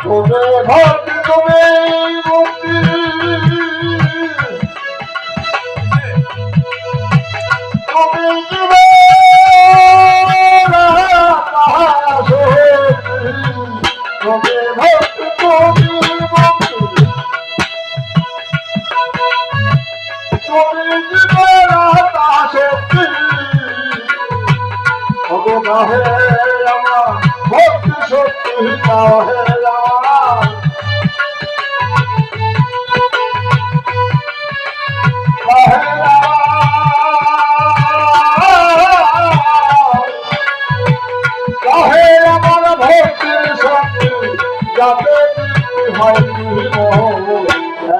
তুমি ভক্তি তুমি মুক্তি তুমি জীবন তুমি ভক্তি তুমি মুক্তি তুমি জীবন অবগাহে আমার ভক্তি শক্তি আমার কাহে আমার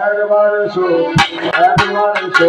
একবার এসো একবার এসো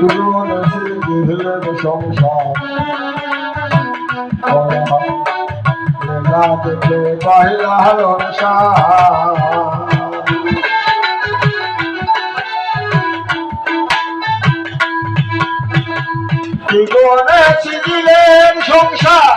জীবন দিলেন সংসার না দেখে পাহিলার জীবনে ছিলেন সংসার?